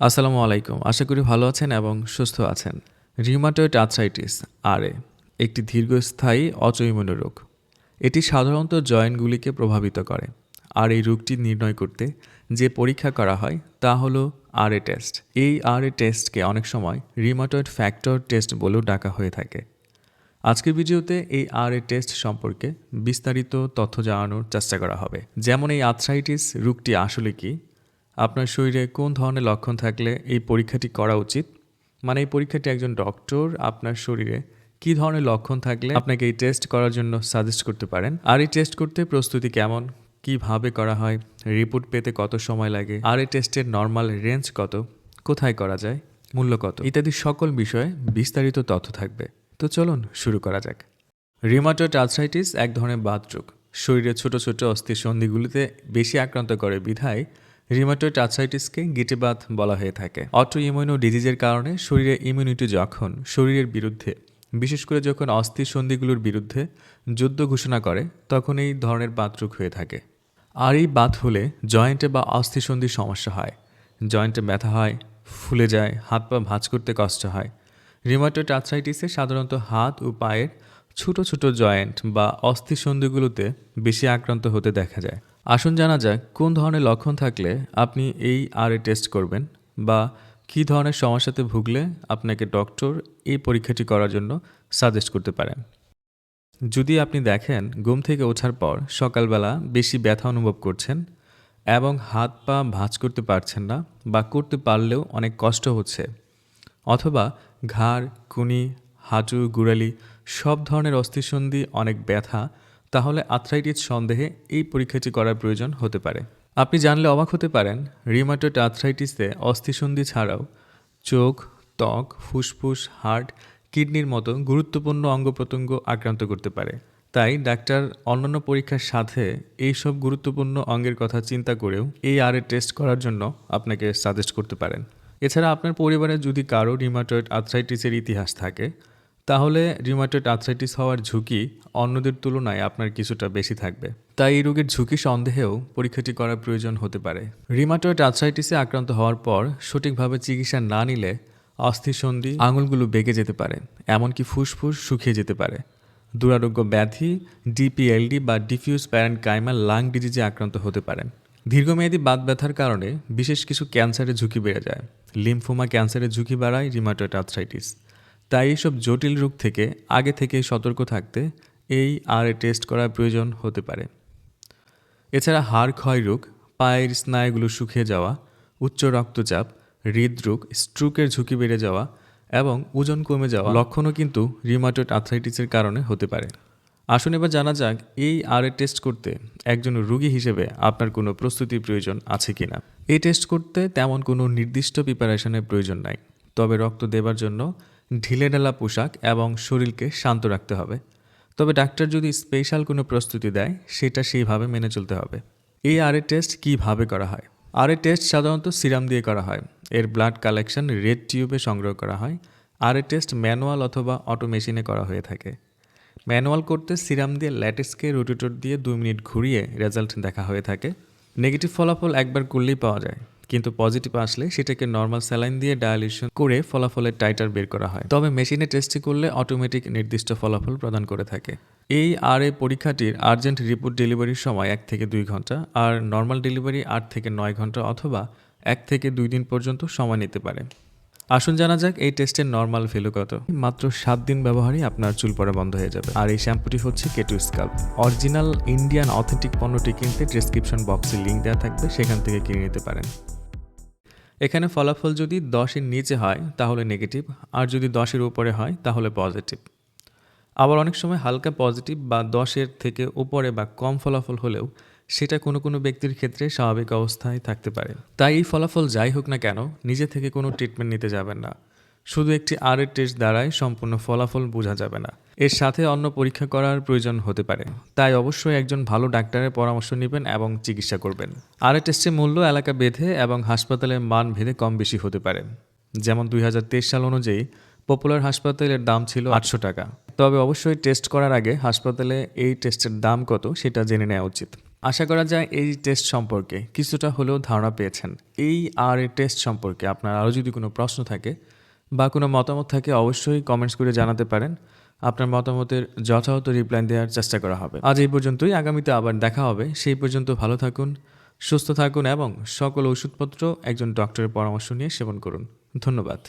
আসসালামু আলাইকুম। আশা করি ভালো আছেন এবং সুস্থ আছেন। রিউমাটয়েড আর্থ্রাইটিস, আরএ, একটি দীর্ঘস্থায়ী অচৈমন্য রোগ এটি সাধারণত জয়েন্টগুলিকে প্রভাবিত করে। আর এই রোগটি নির্ণয় করতে যে পরীক্ষা করা হয় তা হলো আরএ টেস্ট। এই আরএ টেস্টকে অনেক সময় রিউমাটয়েড ফ্যাক্টর টেস্ট বলেও ডাকা হয়ে থাকে। আজকের ভিডিওতে এই আরএ টেস্ট সম্পর্কে বিস্তারিত তথ্য জানানোর চেষ্টা করা হবে। যেমন এই আর্থ্রাইটিস রোগটি আসলে কি আপনার শরীরে কোন ধরনের লক্ষণ থাকলে এই পরীক্ষাটি করা উচিত? মানে এই পরীক্ষাটি একজন ডক্টর আপনার শরীরে কি ধরনের লক্ষণ থাকলে আপনাকে এই টেস্ট করার জন্য সাজেস্ট করতে পারেন? আর এই টেস্ট করতে প্রস্তুতি কেমন? কীভাবে করা হয়? রিপোর্ট পেতে কত সময় লাগে? আর এই টেস্টের নর্মাল রেঞ্জ কত? কোথায় করা যায়? মূল্য কত? ইত্যাদি সকল বিষয়ে বিস্তারিত তথ্য থাকবে। তো চলুন শুরু করা যাক। রিমাটয়েড আর্থ্রাইটিস এক ধরনের বাতরোগ শরীরের ছোট ছোট অস্থি সন্ধিগুলিতে বেশি আক্রান্ত করে বিধায় রিমাটয়েড আর্থ্রাইটিসকে গিটেবাত বলা হয়ে থাকে। অটো ইমিউনো ডিজিজের কারণে শরীরে ইমিউনিটি যখন শরীরের বিরুদ্ধে, বিশেষ করে যখন অস্থি সন্ধিগুলোর বিরুদ্ধে যুদ্ধ ঘোষণা করে, তখন এই ধরনের বাতরোগ হয়ে থাকে। আর এই বাত হলে জয়েন্টে বা অস্থিসন্ধির সমস্যা হয়। জয়েন্টে ব্যথা হয়, ফুলে যায়, হাত পা ভাঁজ করতে কষ্ট হয়। রিমাটয়েড আর্থ্রাইটিসে সাধারণত হাত ও পায়ের ছোট ছোট জয়েন্ট বা অস্থিসন্ধিগুলোতে বেশি আক্রান্ত হতে দেখা যায়। আসুন জানা যাক, কোন ধরনের লক্ষণ থাকলে আপনি এই আরএ টেস্ট করবেন বা কী ধরনের সমস্যাতে ভুগলে আপনাকে ডক্টর এই পরীক্ষাটি করার জন্য সাজেস্ট করতে পারেন। যদি আপনি দেখেন ঘুম থেকে ওঠার পর সকালবেলা বেশি ব্যথা অনুভব করছেন এবং হাত পা ভাঁজ করতে পারছেন না বা করতে পারলেও অনেক কষ্ট হচ্ছে, অথবা ঘাড়, কুনি, হাঁটু, গুড়ালি সব ধরনের অস্থিসন্ধি, অনেক ব্যথা তাহলে আর্থ্রাইটিস সন্দেহে এই পরীক্ষাটি করার প্রয়োজন হতে পারে। আপনি জানলে অবাক হতে পারেন রিমাটয়েড আর্থ্রাইটিসে অস্থিসন্ধি ছাড়াও চোখ, ত্বক, ফুসফুস হার্ট কিডনির মতো গুরুত্বপূর্ণ অঙ্গ প্রত্যঙ্গ আক্রান্ত করতে পারে। তাই ডাক্তার অন্যান্য পরীক্ষার সাথে এই সব গুরুত্বপূর্ণ অঙ্গের কথা চিন্তা করেও এই আর টেস্ট করার জন্য আপনাকে সাজেস্ট করতে পারেন। এছাড়া আপনার পরিবারে যদি কারও রিমাটয়েড আর্থ্রাইটিসের ইতিহাস থাকে তাহলে রিমাটয়েড আর্থ্রাইটিস হওয়ার ঝুঁকি অন্যদের তুলনায় আপনার কিছুটা বেশি থাকবে। তাই এই রোগের ঝুঁকি সন্দেহেও পরীক্ষাটি করার প্রয়োজন হতে পারে। রিমাটয়েড আর্থ্রাইটিসে আক্রান্ত হওয়ার পর সঠিকভাবে চিকিৎসা না নিলে অস্থিসন্ধি আঙুলগুলো বেঁকে যেতে পারে, এমনকি ফুসফুস শুকিয়ে যেতে পারে। দুরারোগ্য ব্যাধি ডিপিএলডি বা ডিফিউজ প্যারেন্ট কাইমা লাং ডিজিজে আক্রান্ত হতে পারেন। দীর্ঘমেয়াদী বাত ব্যথার কারণে বিশেষ কিছু ক্যান্সারের ঝুঁকি বেড়ে যায়। লিম্ফোমা ক্যান্সারের ঝুঁকি বাড়ায় রিমাটয়েড আর্থ্রাইটিস তাই এইসব জটিল রোগ থেকে আগে থেকেই সতর্ক থাকতে এই আর টেস্ট করার প্রয়োজন হতে পারে। এছাড়া হাড় ক্ষয় রোগ, পায়ের স্নায়ুগুলো শুকিয়ে যাওয়া, উচ্চ রক্তচাপ, হৃদরোগ, স্ট্রোকের ঝুঁকি বেড়ে যাওয়া এবং ওজন কমে যাওয়া লক্ষণও কিন্তু রিউমাটয়েড আর্থ্রাইটিসের কারণে হতে পারে। আসুন এবার জানা যাক এই আর টেস্ট করতে একজন রুগী হিসেবে আপনার কোনো প্রস্তুতির প্রয়োজন আছে কিনা। এই টেস্ট করতে তেমন কোনো নির্দিষ্ট প্রিপারেশনের প্রয়োজন নাই, তবে রক্ত দেবার জন্য ঢিলেঢালা পোশাক এবং শরীরকে শান্ত রাখতে হবে। তবে ডাক্তার যদি স্পেশাল কোনো প্রস্তুতি দেয়, সেটা সেইভাবে মেনে চলতে হবে। এই আর টেস্ট কীভাবে করা হয়? আর টেস্ট সাধারণত সিরাম দিয়ে করা হয়। এর ব্লাড কালেকশন রেড টিউবে সংগ্রহ করা হয়। আর টেস্ট ম্যানুয়াল অথবা অটো মেশিনে করা হয়ে থাকে। ম্যানুয়াল করতে সিরাম দিয়ে ল্যাটেক্সকে রোটেটর দিয়ে দুই মিনিট ঘুরিয়ে রেজাল্ট দেখা হয়ে থাকে। নেগেটিভ ফলাফল একবার করলেই পাওয়া যায়। কিন্তু পজিটিভ আসলে সেটাকে নর্মাল স্যালাইন দিয়ে ডায়ালিশন করে ফলাফলের টাইটার বের করা হয়। তবে মেশিনে টেস্টটি করলে অটোমেটিক নির্দিষ্ট ফলাফল প্রদান করে থাকে। এই আর এ পরীক্ষাটির আর্জেন্ট রিপোর্ট ডেলিভারির সময় এক থেকে দুই ঘণ্টা আর নর্মাল ডেলিভারি আট থেকে নয় ঘণ্টা অথবা এক থেকে দুই দিন পর্যন্ত সময় নিতে পারে। আসুন জানা যাক, এই টেস্টের নর্মাল ভ্যালু কত। মাত্র সাত দিন ব্যবহারই আপনার চুল পড়া বন্ধ হয়ে যাবে। আর এই শ্যাম্পুটি হচ্ছে কেটু স্কাল্প অরিজিনাল ইন্ডিয়ান অথেন্টিক পণ্যটি কিনতে ডিসক্রিপশন বক্সে লিঙ্ক দেওয়া থাকবে, সেখান থেকে কিনে নিতে পারেন। এখানে ফলাফল যদি দশের নিচে হয়, তাহলে নেগেটিভ আর যদি দশের উপরে হয়, তাহলে পজিটিভ আবার অনেক সময় হালকা পজিটিভ বা দশের থেকে উপরে বা কম ফলাফল হলেও সেটা কোনো কোনো ব্যক্তির ক্ষেত্রে স্বাভাবিক অবস্থায় থাকতে পারে। তাই এই ফলাফল যাই হোক না কেন, নিজে থেকে কোনো ট্রিটমেন্ট নিতে যাবেন না। শুধু একটি আর টেস্ট দ্বারাই সম্পূর্ণ ফলাফল বোঝা যাবে না। এর সাথে অন্য পরীক্ষা করার প্রয়োজন হতে পারে। তাই অবশ্যই একজন ভালো ডাক্তারের পরামর্শ নেবেন এবং চিকিৎসা করবেন। আর টেস্টের মূল্য এলাকা বেঁধে এবং হাসপাতালের মান ভেদে কম বেশি হতে পারে। যেমন দুই হাজার তেইশ সাল অনুযায়ী পপুলার হাসপাতালের দাম ছিল আটশো টাকা। তবে অবশ্যই টেস্ট করার আগে হাসপাতালে এই টেস্টের দাম কত সেটা জেনে নেওয়া উচিত। আশা করা যায় এই টেস্ট সম্পর্কে কিছুটা হলেও ধারণা পেয়েছেন। এই আর এ টেস্ট সম্পর্কে আপনার আরও যদি কোনো প্রশ্ন থাকে বা কোনো মতামত থাকে, অবশ্যই কমেন্টস করে জানাতে পারেন। আপনার মতামতের যথাযথ রিপ্লাই দেওয়ার চেষ্টা করা হবে। আজ এই পর্যন্তই। আগামীতে আবার দেখা হবে। সেই পর্যন্ত ভালো থাকুন, সুস্থ থাকুন এবং সকল ওষুধপত্র একজন ডক্টরের পরামর্শ নিয়ে সেবন করুন। ধন্যবাদ।